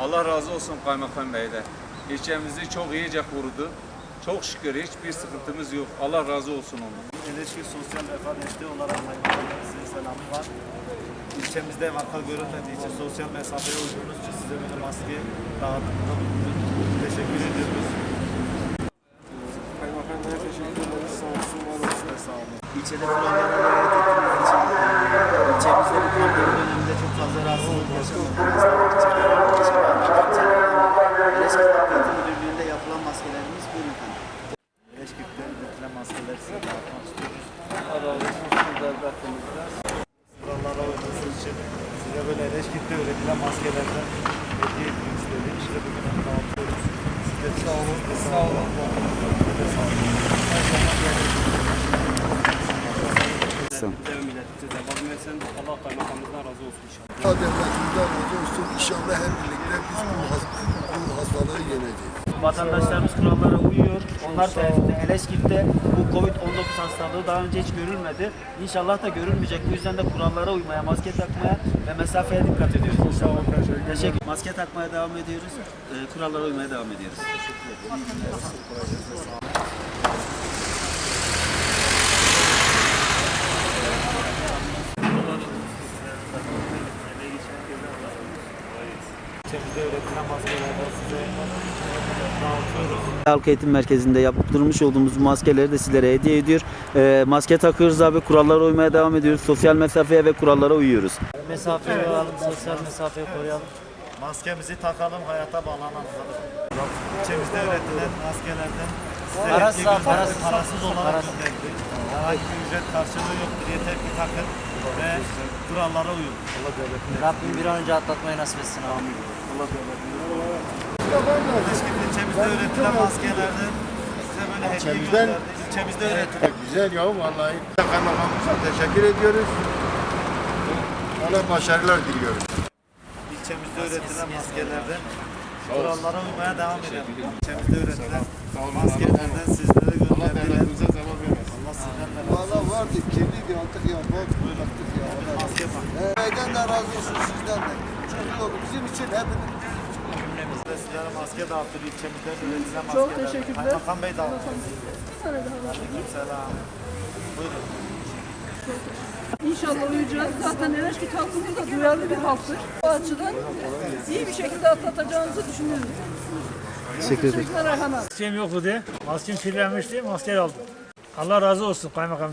Allah razı olsun Kaymakam Bey'den. İlçemizi çok iyice korudu. Çok şükür hiçbir sıkıntımız yok. Allah razı olsun ondan. Eleşki Sosyal Refah Desteği olarak Kaymakamın size selamı var. İlçemizde vaka görülmediği için sosyal mesafeye uyduğunuz için size böyle maske dağıtımında bulunduk. Teşekkür ediyoruz. Kaymakamlara teşekkür ederiz. Sağ olsun, var olsun. Sağ olun. İlçede ettiğiniz için e, ilçemizde bu pandemi yapılan maskelerimiz buyurun efendim. Eleşkir'de üretilen maskeleri size dağıtmak istiyoruz. Kurallara uyduğunuz için size böyle Eleşkir'de üretilen maskelerden hediye etmek istedik. İşte bugün onu dağıtıyoruz. Siz de sağ olun. Sağ olun. Siz de sağ olun. Her zaman Dev milletimize devam etsin. Allah kaymakamımızdan razı olsun inşallah. Allah devletimizden razı olsun. İnşallah Vatandaşlarımız kurallara uyuyor. Onlar sayesinde Eleşkirt'te bu Covid-19 hastalığı daha önce hiç görülmedi. İnşallah da görülmeyecek. Bu yüzden de kurallara uymaya, maske takmaya ve mesafeye dikkat ediyoruz. İnşallah. Teşekkür Maske takmaya devam ediyoruz. Ee, kurallara uymaya devam ediyoruz. İlçemizde üretilen maskelerden size. Halk Eğitim Merkezi'nde yaptırmış olduğumuz maskeleri de sizlere hediye ediyor. Ee, maske takıyoruz abi, kurallara uymaya devam ediyoruz. Sosyal mesafeye ve kurallara uyuyoruz. Mesafeyi alalım, sosyal mesafeyi koruyalım. Maskemizi takalım, hayata bağlanalım. İlçemizde üretilen maskelerden size Parasız gönderdik. parasız. parasız olarak Parasız. gönderdik. Herhangi bir ücret karşılığı yoktur. Yeter ki takın ve kurallara uyun. Rabbim bir an önce atlatmayı nasip etsin abi. Allah devletine. Şimdi ilçemizde üretilen maskelerden size böyle hediye İlçemizden-. İlçemizde üretilen. Güzel ya vallahi. Kaymakamımıza teşekkür ediyoruz. Ona başarılar diliyoruz. İlçemizde üretilen maskelerden kurallara uymaya devam edelim. İlçemizde üretilen maskelerden sizlere gönderdiler. Allah sizden de razı Valla vardı, kirliydi, altık ya, bak, bıraktık ya. Maske bak. Beyden de razı olsun sizden de. Çok yok, bizim için hepimiz. Biz de sizlere maske dağıttık ilçemizde üretilen maskeler. Çok teşekkürler. Kaymakam Bey dağıttı. Aleykümselam. Buyurun. İnşallah uyacağız. Zaten Ereşkit halkımız da duyarlı bir halktır. Bu açıdan iyi bir şekilde atlatacağımızı düşünüyorum. Teşekkür ederim. Teşekkürler Ayhan abi. Maskem yoktu diye. Maskem kirlenmişti. Maske aldım. Allah razı olsun kaymakam.